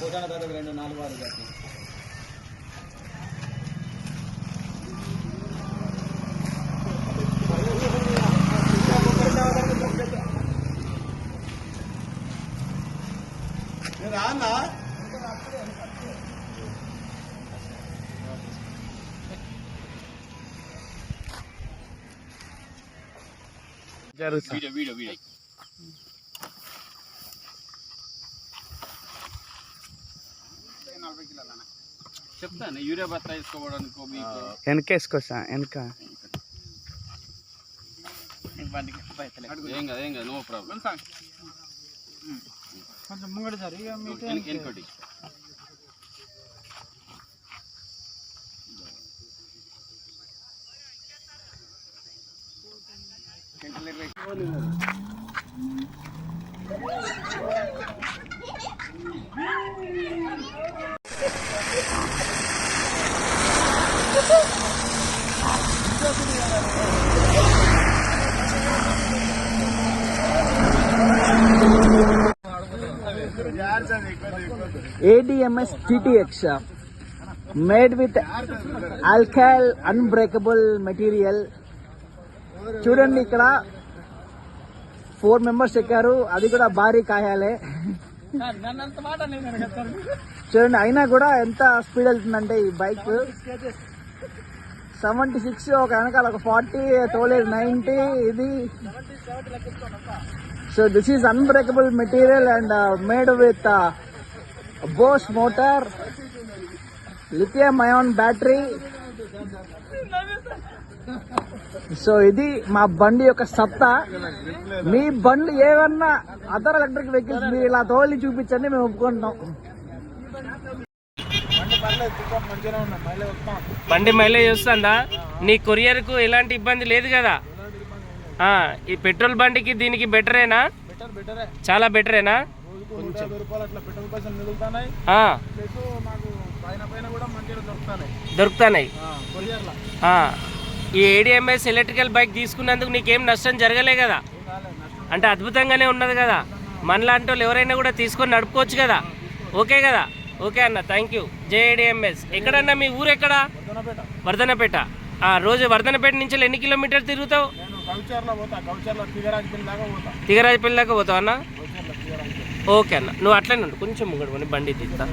పోటాన దగ్గర రెండు నాలుగు వారు కట్టి రాన్నా జరుగుతా వీడియో వీడియో వీడియో చెప్తాను యూరియా బత్తా వేసుకోవడానికి మీకు? వెనకేసుకొస్తా వెనక. ఏం కాదు ఏం కాదు నో ప్రాబ్లం. కొంచెం ముంగడు సార్ ఇక ఇంకోటి ADMS uh, made with alkyl unbreakable material. చూడండి ఇక్కడ ఫోర్ మెంబర్స్ ఎక్కారు అది కూడా భారీ కాయాలే. చూడండి అయినా కూడా ఎంత స్పీడ్ వెళ్తుందంటే ఈ బైక్ సెవెంటీ సిక్స్ ఒక వెనకాల ఒక ఫార్టీ తోలేదు నైంటీ ఇది. So this is unbreakable material and made with Bosch motor lithium ion battery so ఇది మా బండి యొక్క సత్తా. మీ బండ్లు ఏమన్నా అదర్ ఎలక్ట్రిక్ వెహికల్స్ మీరు ఇలా తోలి చూపించండి మేము ఒప్పుకుంటున్నాం. బండి మైలేజ్ వస్తుందా నీ కొరియర్కు ఎలాంటి ఇబ్బంది లేదు కదా? ఈ పెట్రోల్ బండికి దీనికి బెటరేనా? చాలా బెటరేనా? ఆ, ఈ ఏడిఎంఎస్ ఎలక్ట్రికల్ బైక్ తీసుకున్నందుకు నీకేం నష్టం జరగలే కదా? అంటే అద్భుతంగానే ఉన్నది కదా? మనలాంటి వాళ్ళు ఎవరైనా కూడా తీసుకొని నడుపుకోవచ్చు కదా? ఓకే కదా? ఓకే అన్న థ్యాంక్ యూ జేఏడిఎంఎస్ ఎక్కడన్నా మీ ఊరు ఎక్కడ? వర్ధనపేట. ఆ, రోజు వర్ధనపేట నుంచి ఎన్ని కిలోమీటర్లు తిరుగుతావు? తిగరాజపల్లి దాకా పోతావు అన్న? ఓకే అన్న నువ్వు అట్లనే ఉండు కొంచెం ముంగడు బండి తీస్తా